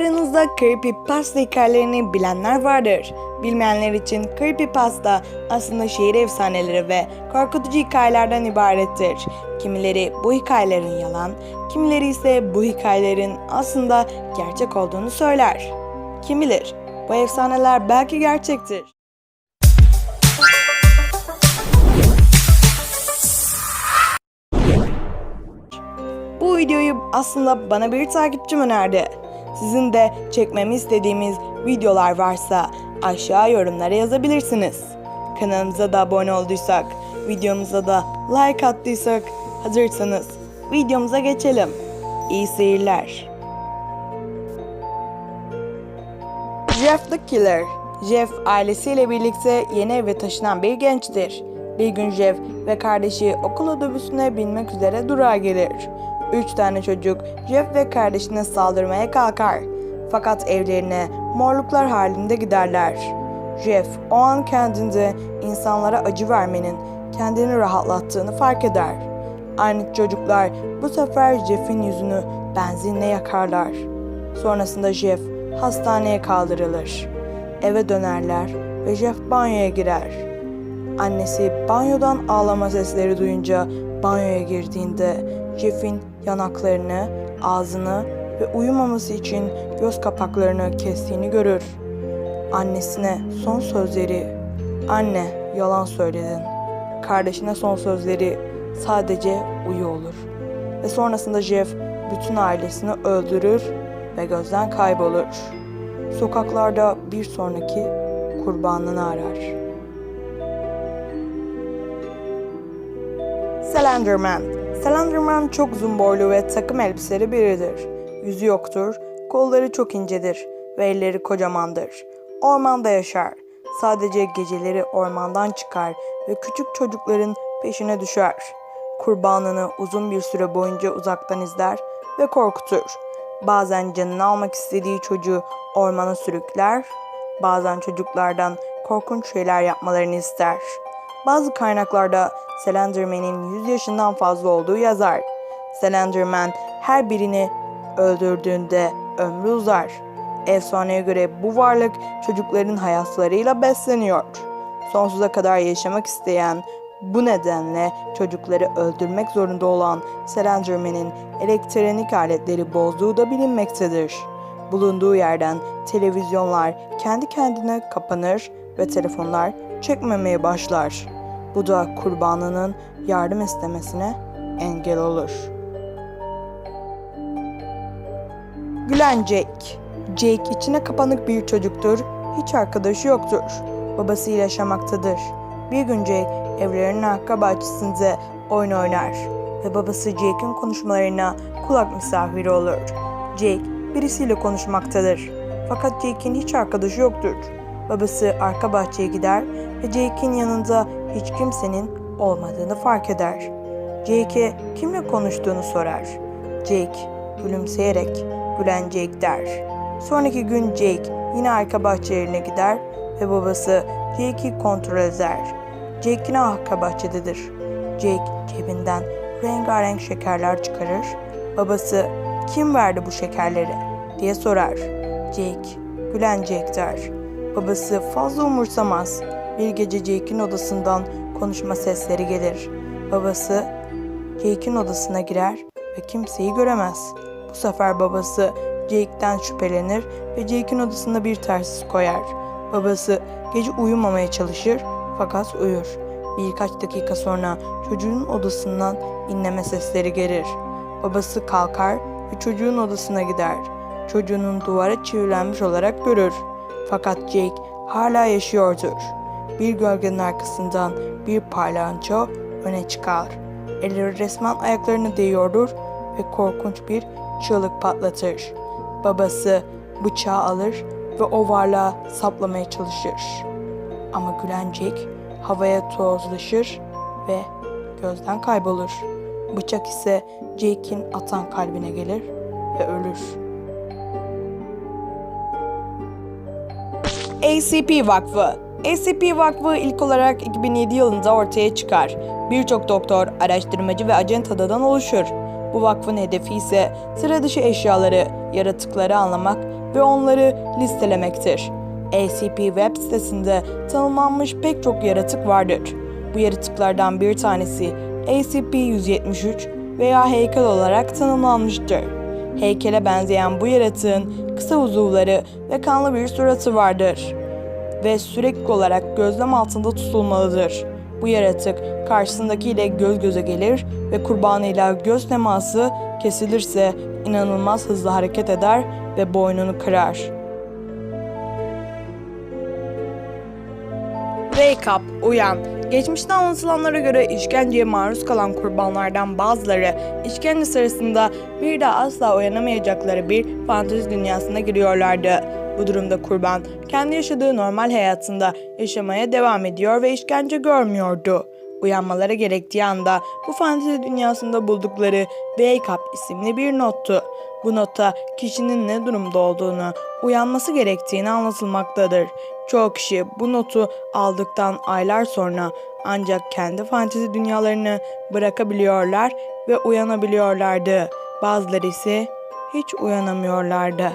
Aranızda Creepypasta hikayelerini bilenler vardır. Bilmeyenler için Creepypasta aslında şehir efsaneleri ve korkutucu hikayelerden ibarettir. Kimileri bu hikayelerin yalan, kimileri ise bu hikayelerin aslında gerçek olduğunu söyler. Kim bilir, bu efsaneler belki gerçektir. Bu videoyu aslında bana bir takipçim önerdi. Sizin de çekmemi istediğimiz videolar varsa aşağı yorumlara yazabilirsiniz. Kanalımıza da abone olduysak, videomuza da like attıysak hazırsanız videomuza geçelim. İyi seyirler. Jeff the Killer Jeff ailesiyle birlikte yeni eve taşınan bir gençtir. Bir gün Jeff ve kardeşi okul otobüsüne binmek üzere durağa gelir. Üç tane çocuk Jeff ve kardeşine saldırmaya kalkar. Fakat evlerine morluklar halinde giderler. Jeff o an kendinde insanlara acı vermenin kendini rahatlattığını fark eder. Aynı çocuklar bu sefer Jeff'in yüzünü benzinle yakarlar. Sonrasında Jeff hastaneye kaldırılır. Eve dönerler ve Jeff banyoya girer. Annesi banyodan ağlama sesleri duyunca banyoya girdiğinde Jeff'in yanaklarını, ağzını ve uyumaması için göz kapaklarını kestiğini görür. Annesine son sözleri, anne yalan söyledin. Kardeşine son sözleri sadece uyu olur. Ve sonrasında Jeff bütün ailesini öldürür ve gözden kaybolur. Sokaklarda bir sonraki kurbanını arar. Slenderman Slenderman çok uzun boylu ve takım elbiseli biridir. Yüzü yoktur, kolları çok incedir ve elleri kocamandır. Ormanda yaşar. Sadece geceleri ormandan çıkar ve küçük çocukların peşine düşer. Kurbanını uzun bir süre boyunca uzaktan izler ve korkutur. Bazen canını almak istediği çocuğu ormana sürükler, bazen çocuklardan korkunç şeyler yapmalarını ister. Bazı kaynaklarda Slenderman'in 100 yaşından fazla olduğu yazar. Slenderman her birini öldürdüğünde ömrü uzar. Efsaneye göre bu varlık çocukların hayatlarıyla besleniyor. Sonsuza kadar yaşamak isteyen bu nedenle çocukları öldürmek zorunda olan Slenderman'in elektronik aletleri bozduğu da bilinmektedir. Bulunduğu yerden televizyonlar kendi kendine kapanır ve telefonlar çekmemeye başlar. Bu da kurbanının yardım istemesine engel olur. Gülen Jake Jake içine kapanık bir çocuktur, hiç arkadaşı yoktur. Babasıyla yaşamaktadır. Bir gün Jake evlerinin arka bahçesinde oyun oynar ve babası Jake'in konuşmalarına kulak misafiri olur. Jake birisiyle konuşmaktadır. Fakat Jake'in hiç arkadaşı yoktur. Babası arka bahçeye gider ve Jake'in yanında hiç kimsenin olmadığını fark eder. Jake'e kimle konuştuğunu sorar. Jake gülümseyerek gülen Jake der. Sonraki gün Jake yine arka bahçelerine gider ve babası Jake'i kontrol eder. Jake yine arka bahçededir. Jake cebinden rengarenk şekerler çıkarır. Babası kim verdi bu şekerleri diye sorar. Jake gülen Jake der. Babası fazla umursamaz. Bir gece Jake'in odasından konuşma sesleri gelir. Babası Jake'in odasına girer ve kimseyi göremez. Bu sefer babası Jake'den şüphelenir ve Jake'in odasında bir tersiz koyar. Babası gece uyumamaya çalışır fakat uyur. Birkaç dakika sonra çocuğun odasından inleme sesleri gelir. Babası kalkar ve çocuğun odasına gider. Çocuğunun duvara çevrilenmiş olarak görür. Fakat Jake hala yaşıyordur. Bir gölgenin arkasından bir parlanço öne çıkar. Elleri resmen ayaklarını değiyordur ve korkunç bir çığlık patlatır. Babası bıçağı alır ve o varlığa saplamaya çalışır. Ama gülen Jake havaya tozlaşır ve gözden kaybolur. Bıçak ise Jake'in atan kalbine gelir ve ölür. ACP Vakfı ACP Vakfı ilk olarak 2007 yılında ortaya çıkar. Birçok doktor, araştırmacı ve acentadan oluşur. Bu vakfın hedefi ise sıra dışı eşyaları, yaratıkları anlamak ve onları listelemektir. ACP web sitesinde tanımlanmış pek çok yaratık vardır. Bu yaratıklardan bir tanesi ACP-173 veya heykel olarak tanımlanmıştır. Heykele benzeyen bu yaratığın kısa uzuvları ve kanlı bir suratı vardır ve sürekli olarak gözlem altında tutulmalıdır. Bu yaratık karşısındakiyle göz göze gelir ve kurbanıyla göz teması kesilirse inanılmaz hızlı hareket eder ve boynunu kırar. Wake up, uyan. Geçmişte anlatılanlara göre işkenceye maruz kalan kurbanlardan bazıları işkence sırasında bir daha asla uyanamayacakları bir fantezi dünyasına giriyorlardı. Bu durumda kurban kendi yaşadığı normal hayatında yaşamaya devam ediyor ve işkence görmüyordu. Uyanmaları gerektiği anda bu fantezi dünyasında buldukları Wake Up isimli bir nottu. Bu notta kişinin ne durumda olduğunu, uyanması gerektiğini anlatılmaktadır. Çoğu kişi bu notu aldıktan aylar sonra ancak kendi fantezi dünyalarını bırakabiliyorlar ve uyanabiliyorlardı. Bazıları ise hiç uyanamıyorlardı.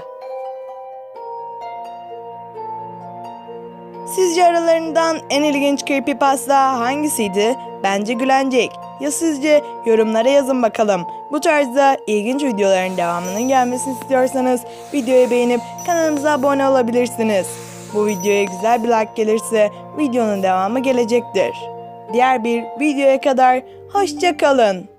Sizce aralarından en ilginç creepypasta hangisiydi? Bence Gülencek. Ya sizce? Yorumlara yazın bakalım. Bu tarzda ilginç videoların devamının gelmesini istiyorsanız videoyu beğenip kanalımıza abone olabilirsiniz. Bu videoya güzel bir like gelirse videonun devamı gelecektir. Diğer bir videoya kadar hoşça kalın.